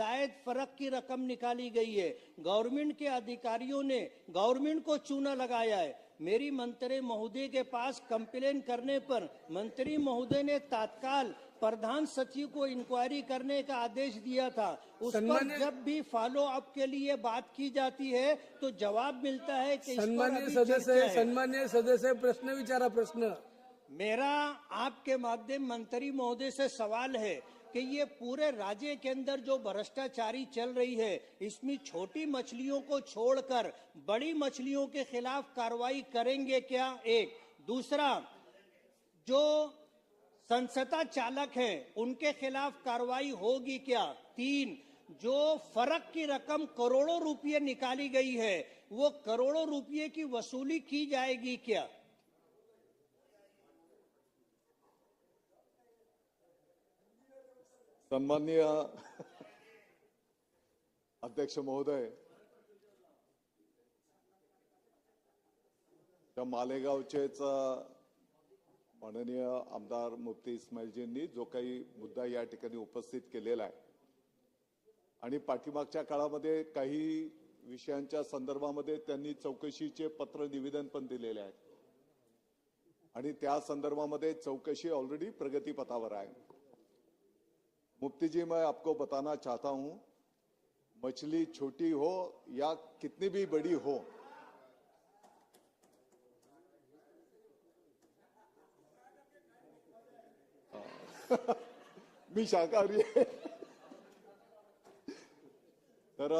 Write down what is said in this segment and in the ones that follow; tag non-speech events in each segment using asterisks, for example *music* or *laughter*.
जायद फ़र्क की रकम निकाली गई है। गवर्नमेंट के अधिकारियों ने गवर्नमेंट को चूना लगाया है। मेरी मंत्री महोदय के पास कंप्लेन करने पर मंत्री महोदय ने तत्काल प्रधान सचिव को इंक्वायरी करने का आदेश दिया था। उस पर जब भी फॉलो अप के लिए बात की जाती है तो जवाब मिलता है कि सन्मान्य सदस्य। सन्मान्य सदस्य प्रश्न विचारा प्रश्न। मेरा आपके माध्यम मंत्री महोदय से सवाल है। कि ये पूरे राज्य के अंदर जो भ्रष्टाचारी चल रही है, इसमें छोटी मछलियों को छोड़कर बड़ी मछलियों के खिलाफ कार्रवाई करेंगे क्या? एक। दूसरा, जो संसदा चालक हैं, उनके खिलाफ कार्रवाई होगी क्या? तीन, जो फ़र्क की रकम करोड़ों रुपये निकाली गई है, वो करोड़ों रुपये की वसूली की जाएगी क्या? सन्माननीय अध्यक्ष महोदय त्या मालेगावचेच माननीय आमदार मुफ्ती इस्माईलजींनी जो काही मुद्दा या ठिकाणी उपस्थित केलेला आहे. आणि पाठीमागच्या काळामध्ये काही विषयांच्या संदर्भामध्ये त्यांनी चौकशीचे पत्र निवेदन पण दिलेले आहे. आणि त्या संदर्भामध्ये चौकशी ऑलरेडी प्रगतीपथावर आहे. मुफ्ती जी, मैं आपको बताना चाहता हूँ, मछली छोटी हो या कितनी भी बड़ी हो हाँ। *laughs* मी शाकाहारी तर,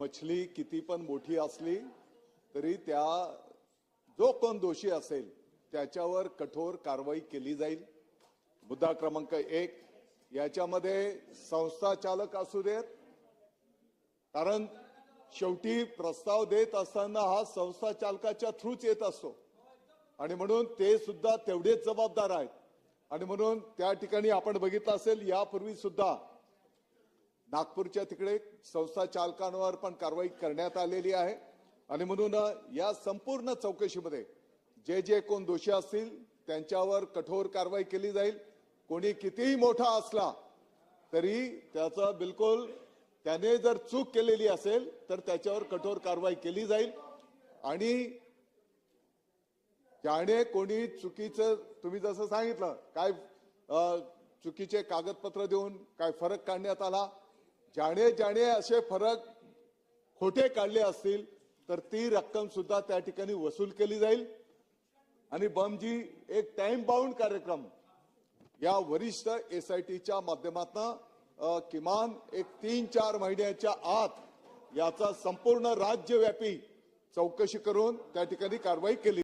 मछली किती पण मोठी असली, तरी त्या जो कोण दोषी असेल त्याच्यावर कठोर कारवाई केली जाईल. मुद्दा क्रमांक एक याच्यामध्ये संस्था चालक असू देत कारण शेवटी प्रस्ताव देत असताना हा संस्था चालकाच्या थ्रूच येत असतो. आणि म्हणून ते सुद्धा तेवढेच जबाबदार आहेत. आणि म्हणून त्या ठिकाणी आपण बघितलं असेल यापूर्वी सुद्धा नागपूरच्या तिकडे संस्था चालकांवर पण कारवाई करण्यात आलेली आहे. आणि म्हणून या संपूर्ण चौकशीमध्ये जे जे कोण दोषी असतील त्यांच्यावर कठोर कारवाई केली जाईल. कोणी कितीही मोठा असला तरी त्याचं बिलकुल त्याने जर चूक केलेली असेल तर त्याच्यावर कठोर कारवाई केली जाईल. आणि ज्याने कोणी चुकीचं तुम्ही जसं सांगितलं काय चुकीचे कागदपत्र देऊन काय फरक काढण्यात आला. ज्याने ज्याने असे फरक खोटे काढले असतील तर ती रक्कम सुद्धा त्या ठिकाणी वसूल केली जाईल. आणि बमजी एक टाइम बाउंड कार्यक्रम. या वरिष्ठ एस आय टीच्या माध्यमातून किमान एक तीन चार महिन्याच्या आत याचा संपूर्ण राज्यव्यापी चौकशी करून त्या ठिकाणी कारवाई केली.